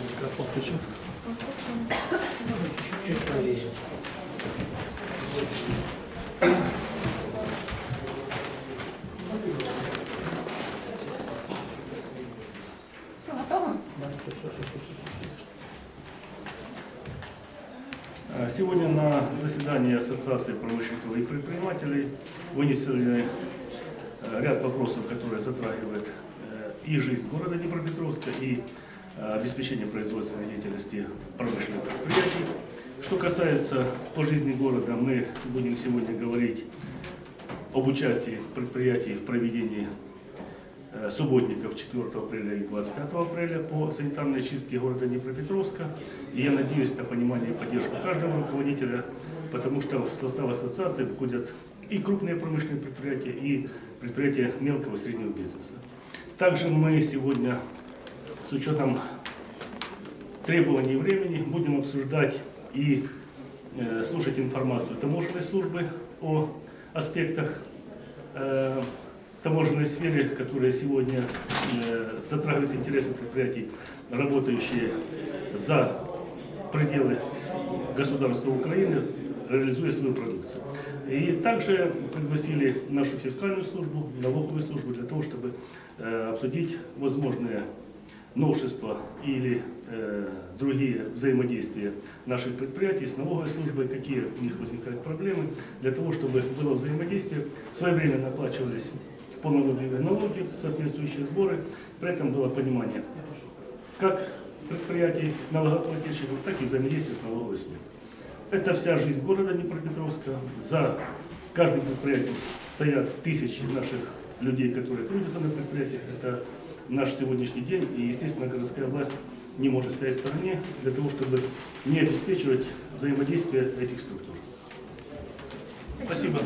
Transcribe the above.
Микрофон включен. Все готово? Э, Сегодня на заседании Ассоциации промышленников и предпринимателей вынесли э, ряд вопросов, которые затрагивают э, и жизнь города Днепропетровска, и э, обеспечение производственной деятельности промышленных предприятий. Что касается по жизни города, мы будем сегодня говорить об участии предприятий в проведении э, субботников 4 апреля и 25 апреля по санитарной чистке города Днепропетровска. И я надеюсь на понимание и поддержку каждого руководителя, потому что в состав ассоциации входят и крупные промышленные предприятия, и предприятия мелкого и среднего бизнеса. Также мы сегодня с учетом требований времени будем обсуждать и э, слушать информацию таможенной службы о аспектах э, таможенной сфере, которая сегодня э, затрагивает интересы предприятий, работающие за пределы государства Украины, реализуя свою продукцию. И также пригласили нашу фискальную службу, налоговую службу для того, чтобы э, обсудить возможные новшества или э, другие взаимодействия наших предприятий с налоговой службой, какие у них возникают проблемы, для того, чтобы было взаимодействие, своевременно оплачивались в полном налоги, соответствующие сборы, при этом было понимание как предприятий налогоплательщиков, так и взаимодействие с налоговой службой. Это вся жизнь города Днепропетровска. За каждым предприятием стоят тысячи наших людей, которые трудятся на предприятиях. Это наш сегодняшний день. И, естественно, городская власть не может стоять в стороне для того, чтобы не обеспечивать взаимодействие этих структур. Спасибо.